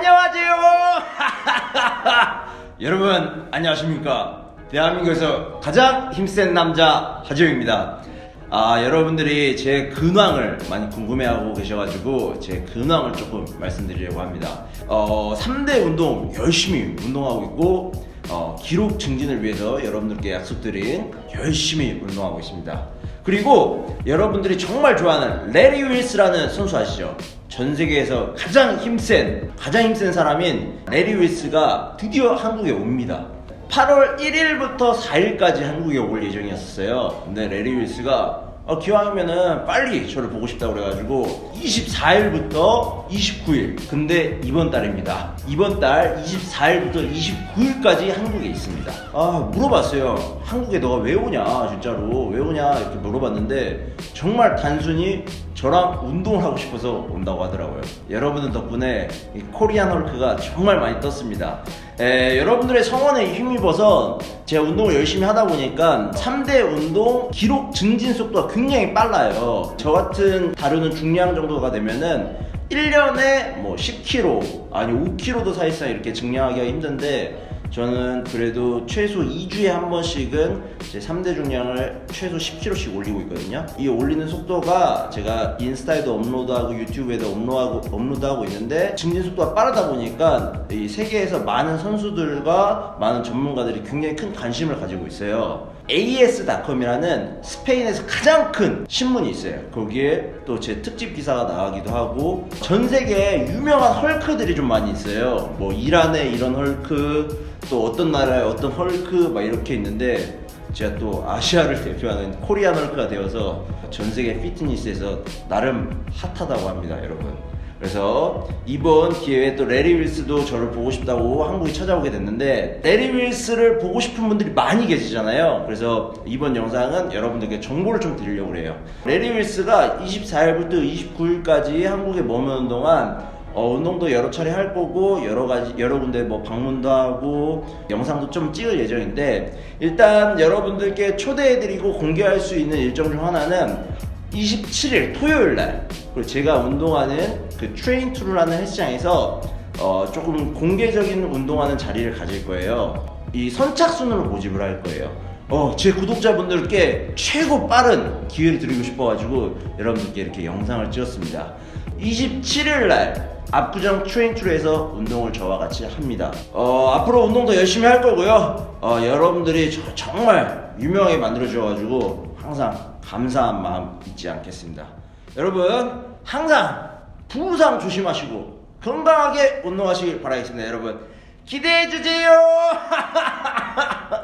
안녕하세요. 여러분 안녕하십니까? 대한민국에서 가장 힘센 남자 하재영입니다. 아 여러분들이 제 근황을 많이 궁금해하고 계셔가지고 제 근황을 조금 말씀드리려고 합니다. 어 3대 운동 열심히 운동하고 있고 어, 기록 증진을 위해서 여러분들께 약속드린 열심히 운동하고 있습니다. 그리고 여러분들이 정말 좋아하는 레리 윌스라는 선수 아시죠? 전 세계에서 가장 힘센 가장 힘센 사람인 레리 윌스가 드디어 한국에 옵니다. 8월 1일부터 4일까지 한국에 올 예정이었어요. 근데 레리 윌스가 어, 기왕이면은 빨리 저를 보고 싶다고 그래가지고 24일부터 29일. 근데 이번 달입니다. 이번 달 24일부터 29일까지 한국에 있습니다. 아 물어봤어요. 한국에 너가 왜 오냐 진짜로. 왜 오냐 이렇게 물어봤는데 정말 단순히 저랑 운동을 하고 싶어서 온다고 하더라고요 여러분들 덕분에 이 코리안 헐크가 정말 많이 떴습니다 에, 여러분들의 성원에 힘입어서 제가 운동을 열심히 하다 보니까 3대 운동 기록 증진 속도가 굉장히 빨라요. 저 같은 다루는 중량 정도가 되면은 1년에 뭐 10kg, 아니 5kg도 사실상 이렇게 증량하기가 힘든데 저는 그래도 최소 2주에 한 번씩은 제 3대 중량을 최소 10kg씩 올리고 있거든요. 이 올리는 속도가 제가 인스타에도 업로드하고 유튜브에도 업로드하고, 업로드하고 있는데 증진 속도가 빠르다 보니까 이 세계에서 많은 선수들과 많은 전문가들이 굉장히 큰 관심을 가지고 있어요. AS.com이라는 스페인에서 가장 큰 신문이 있어요. 거기에 또 제 특집 기사가 나가기도 하고 전 세계에 유명한 헐크들이 좀 많이 있어요. 뭐 이란의 이런 헐크, 또 어떤 나라의 어떤 헐크 막 이렇게 있는데 제가 또 아시아를 대표하는 코리안 헐크가 되어서 전 세계 피트니스에서 나름 핫하다고 합니다, 여러분. 그래서 이번 기회에 또 레리 윌스도 저를 보고 싶다고 한국에 찾아오게 됐는데 레리 윌스를 보고 싶은 분들이 많이 계시잖아요. 그래서 이번 영상은 여러분들께 정보를 좀 드리려고 해요. 레리 윌스가 24일부터 29일까지 한국에 머무는 동안 어, 운동도 여러 차례 할 거고 여러 가지 여러 군데 뭐 방문도 하고 영상도 좀 찍을 예정인데 일단 여러분들께 초대해드리고 공개할 수 있는 일정 중 하나는 27일 토요일 날 그리고 제가 운동하는 그 트레인 투루라는 헬스장에서 어, 조금 공개적인 운동하는 자리를 가질 거예요. 이 선착순으로 모집을 할 거예요. 어, 제 구독자분들께 최고 빠른 기회를 드리고 싶어가지고 여러분들께 이렇게 영상을 찍었습니다. 27일 날 압구정 트레인 투루에서 운동을 저와 같이 합니다. 어, 앞으로 운동도 열심히 할 거고요. 어, 여러분들이 저 정말 유명하게 만들어주셔가지고 항상 감사한 마음 잊지 않겠습니다. 여러분 항상 부상 조심하시고 건강하게 운동하시길 바라겠습니다. 여러분 기대해 주세요.